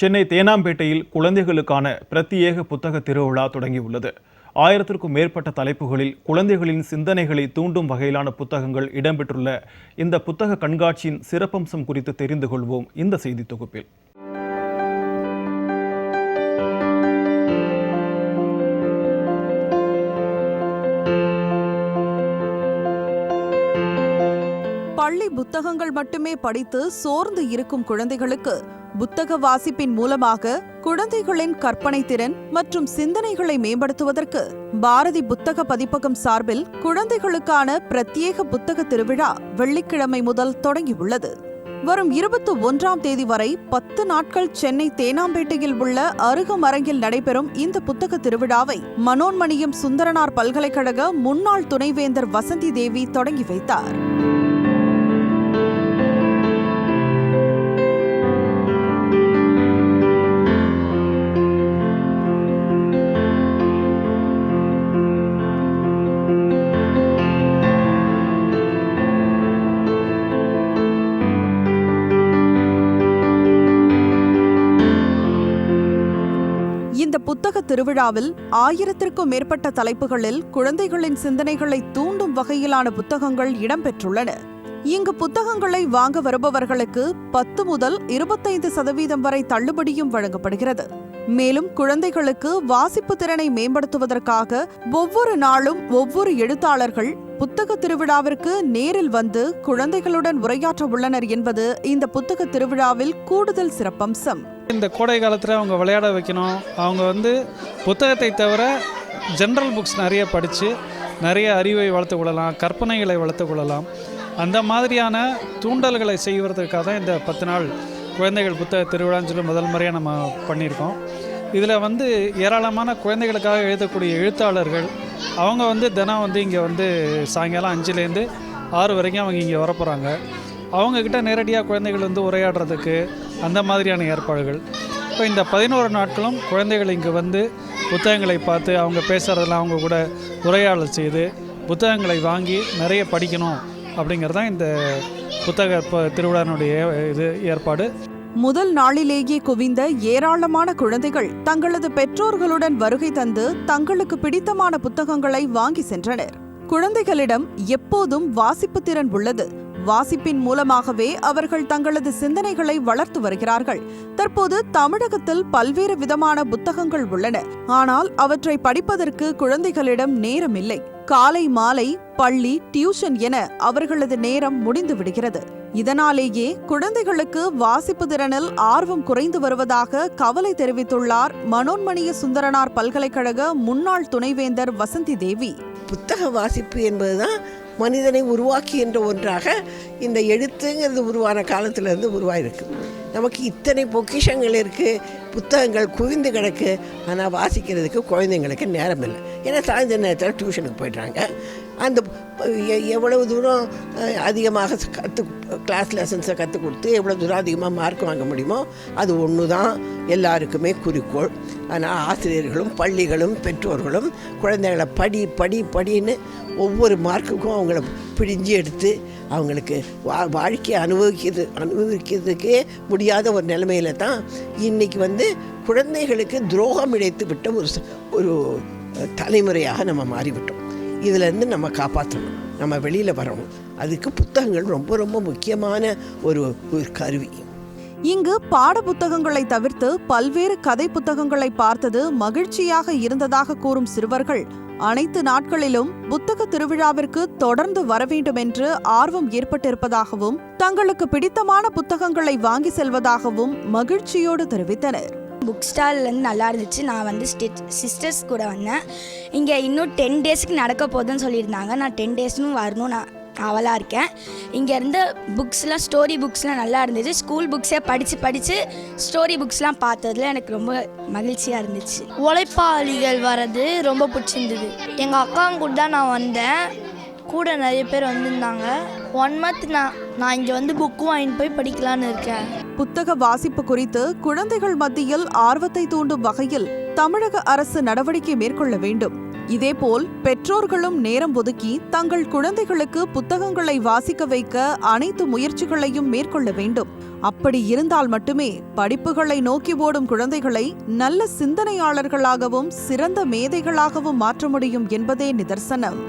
சென்னை தேனாம்பேட்டையில் குழந்தைகளுக்கான பிரத்யேக புத்தக திருவிழா தொடங்கியுள்ளது. ஆயிரத்திற்கும் மேற்பட்ட தலைப்புகளில் குழந்தைகளின் சிந்தனைகளை தூண்டும் வகையிலான புத்தகங்கள் இடம்பெற்றுள்ள இந்த புத்தக கண்காட்சியின் சிறப்பம்சம் குறித்து தெரிந்து கொள்வோம். இந்த செய்தி தொகுப்பில். பள்ளி புத்தகங்கள் மட்டுமே படித்து சோர்ந்து இருக்கும் குழந்தைகளுக்கு புத்தக வாசிப்பின் மூலமாக குழந்தைகளின் கற்பனை திறன் மற்றும் சிந்தனைகளை மேம்படுத்துவதற்கு பாரதி புத்தக பதிப்பகம் சார்பில் குழந்தைகளுக்கான பிரத்யேக புத்தக திருவிழா வெள்ளிக்கிழமை முதல் தொடங்கியுள்ளது. வரும் இருபத்தி ஒன்றாம் தேதி வரை பத்து நாட்கள் சென்னை தேனாம்பேட்டையில் உள்ள அருகமரங்கில் நடைபெறும் இந்த புத்தக திருவிழாவை மனோன்மணியம் சுந்தரனார் பல்கலைக்கழக முன்னாள் துணைவேந்தர் வசந்தி தேவி தொடங்கி வைத்தார். புத்தக திருவிழாவில் ஆயிரத்திற்கும் மேற்பட்ட தலைப்புகளில் குழந்தைகளின் சிந்தனைகளை தூண்டும் வகையிலான புத்தகங்கள் இடம்பெற்றுள்ளன. இங்கு புத்தகங்களை வாங்க வருபவர்களுக்கு பத்து முதல் இருபத்தைந்து சதவீதம் வரை தள்ளுபடியும் வழங்கப்படுகிறது. மேலும் குழந்தைகளுக்கு வாசிப்பு திறனை மேம்படுத்துவதற்காக ஒவ்வொரு நாளும் ஒவ்வொரு எழுத்தாளர்கள் புத்தக திருவிழாவிற்கு நேரில் வந்து குழந்தைகளுடன் உரையாற்ற உள்ளனர் என்பது இந்த புத்தக திருவிழாவில் கூடுதல் சிறப்பம்சம். இந்த கோடை காலத்தில் அவங்க விளையாட வைக்கணும். அவங்க வந்து புத்தகத்தை தவிர ஜென்ரல் புக்ஸ் நிறைய படித்து நிறைய அறிவை வளர்த்து கொள்ளலாம் கற்பனைகளை வளர்த்து கொள்ளலாம். அந்த மாதிரியான தூண்டல்களை செய்வதற்காக தான் இந்த பத்து நாள் குழந்தைகள் புத்தக திருவிழான்னு சொல்லி முதல் முறையாக நம்ம பண்ணியிருக்கோம். இதில் வந்து ஏராளமான குழந்தைகளுக்காக எழுதக்கூடிய எழுத்தாளர்கள் அவங்க வந்து தினம் வந்து இங்கே வந்து சாயங்காலம் அஞ்சுலேருந்து ஆறு வரைக்கும் அவங்க இங்கே வரப்போகிறாங்க அவங்கக்கிட்ட நேரடியாக குழந்தைகள் வந்து உரையாடுறதுக்கு அந்த மாதிரியான ஏற்பாடுகள். இப்போ இந்த பதினோரு நாட்களும் குழந்தைகள் இங்கே வந்து புத்தகங்களை பார்த்து அவங்க பேசுகிறதெல்லாம் அவங்க கூட உரையாடல் செய்து புத்தகங்களை வாங்கி நிறைய படிக்கணும் அப்படிங்கிறது தான் இந்த புத்தக திருவிழாவினுடைய இது ஏற்பாடு. முதல் நாளிலேயே குவிந்த ஏராளமான குழந்தைகள் தங்களது பெற்றோர்களுடன் வருகை தந்து தங்களுக்கு பிடித்தமான புத்தகங்களை வாங்கி சென்றனர். குழந்தைகளிடம் எப்போதும் வாசிப்பு திறன் உள்ளது. வாசிப்பின் மூலமாகவே அவர்கள் தங்களது சிந்தனைகளை வளர்த்து வருகிறார்கள். தற்போது தமிழகத்தில் பல்வேறு விதமான புத்தகங்கள் உள்ளன. ஆனால் அவற்றை படிப்பதற்கு குழந்தைகளிடம் நேரம் இல்லை காலை மாலை பள்ளி டியூஷன் என அவர்களது நேரம் முடிந்து விடுகிறது. இதனாலேயே குழந்தைகளுக்கு வாசிப்பு திறனில் ஆர்வம் குறைந்து வருவதாக கவலை தெரிவித்துள்ளார் மனோன்மணிய சுந்தரனார் பல்கலைக்கழக முன்னாள் துணைவேந்தர் வசந்தி தேவி புத்தக வாசிப்பு என்பதுதான் மனிதனை உருவாக்குகின்ற ஒன்றாக இந்த எழுத்துங்கிறது உருவான காலத்திலேருந்து உருவாயிருக்கு. நமக்கு இத்தனை பொக்கிஷங்கள் இருக்குது புத்தகங்கள் குவிந்து கிடக்கு ஆனால் வாசிக்கிறதுக்கு குழந்தைங்களுக்கு நேரம் இல்லை ஏன்னா சாயந்தர நேரத்தில் டியூஷனுக்கு போயிடுறாங்க. அந்த எவ்வளவு தூரம் அதிகமாக கற்று கிளாஸ் லெசன்ஸை கற்றுக் கொடுத்து எவ்வளோ தூரம் அதிகமாக மார்க் வாங்க முடியுமோ அது ஒன்று தான் எல்லாருக்குமே குறிக்கோள். ஆனால் ஆசிரியர்களும் பள்ளிகளும் பெற்றோர்களும் குழந்தைகளை படி படி படின்னு ஒவ்வொரு மார்க்குக்கும் அவங்கள பிடிஞ்சு எடுத்து அவங்களுக்கு வா வாழ்க்கையை அனுபவிக்கிறது அனுபவிக்கிறதுக்கே முடியாத ஒரு நிலைமையில தான் இன்றைக்கி வந்து குழந்தைகளுக்கு துரோகம் இழைத்து விட்ட ஒரு ஒரு தலைமுறையாக நம்ம மாறிவிட்டோம். இதிலேருந்து நம்ம காப்பாற்றணும். நம்ம வெளியில் வரணும். அதுக்கு புத்தகங்கள் ரொம்ப ரொம்ப முக்கியமான ஒரு ஒரு கருவி. இங்கு பாட புத்தகங்களை தவிர்த்து பல்வேறு கதை புத்தகங்களை பார்த்தது மகிழ்ச்சியாக இருந்ததாக கூறும் சிறுவர்கள். அனைத்து நாட்களிலும் புத்தக திருவிழாவிற்கு தொடர்ந்து வர வேண்டும் என்று ஆர்வம் ஏற்பட்டிருப்பதாகவும் தங்களுக்கு பிடித்தமான புத்தகங்களை வாங்கி செல்வதாகவும் மகிழ்ச்சியோடு தெரிவித்தனர். புக் ஸ்டால்லேருந்து நல்லா இருந்துச்சு. நான் வந்து ஸ்டிச் சிஸ்டர்ஸ் கூட வந்தேன். இங்கே இன்னும் டென் டேஸ்க்கு நடக்க போகுதுன்னு சொல்லியிருந்தாங்க. நான் டென் டேஸ்னும் வரணும். நான் அவலாக இருக்கேன். இங்கேருந்து புக்ஸ்லாம் ஸ்டோரி புக்ஸ்லாம் நல்லா இருந்துச்சு. ஸ்கூல் புக்ஸே படித்து படித்து ஸ்டோரி புக்ஸ்லாம் பார்த்ததுல எனக்கு ரொம்ப மகிழ்ச்சியாக இருந்துச்சு. உழைப்பாளிகள் வர்றது ரொம்ப பிடிச்சிருந்தது. எங்கள் அக்காங்க கூட தான் நான் வந்தேன். கூட நிறைய பேர் வந்திருந்தாங்க. ஒன் மந்த் நான் நான் இங்கே வந்து புக்கு வாங்கிட்டு போய் படிக்கலான்னு இருக்கேன். புத்தக வாசிப்பு குறித்து குழந்தைகள் மத்தியில் ஆர்வத்தை தூண்டும் வகையில் தமிழக அரசு நடவடிக்கை மேற்கொள்ள வேண்டும். இதேபோல் பெற்றோர்களும் நேரம் ஒதுக்கி தங்கள் குழந்தைகளுக்கு புத்தகங்களை வாசிக்க வைக்க அனைத்து முயற்சிகளையும் மேற்கொள்ள வேண்டும். அப்படி இருந்தால் மட்டுமே படிப்புகளை நோக்கி ஓடும் குழந்தைகளை நல்ல சிந்தனையாளர்களாகவும் சிறந்த மேதைகளாகவும் மாற்ற முடியும் என்பதே நிதர்சனம்.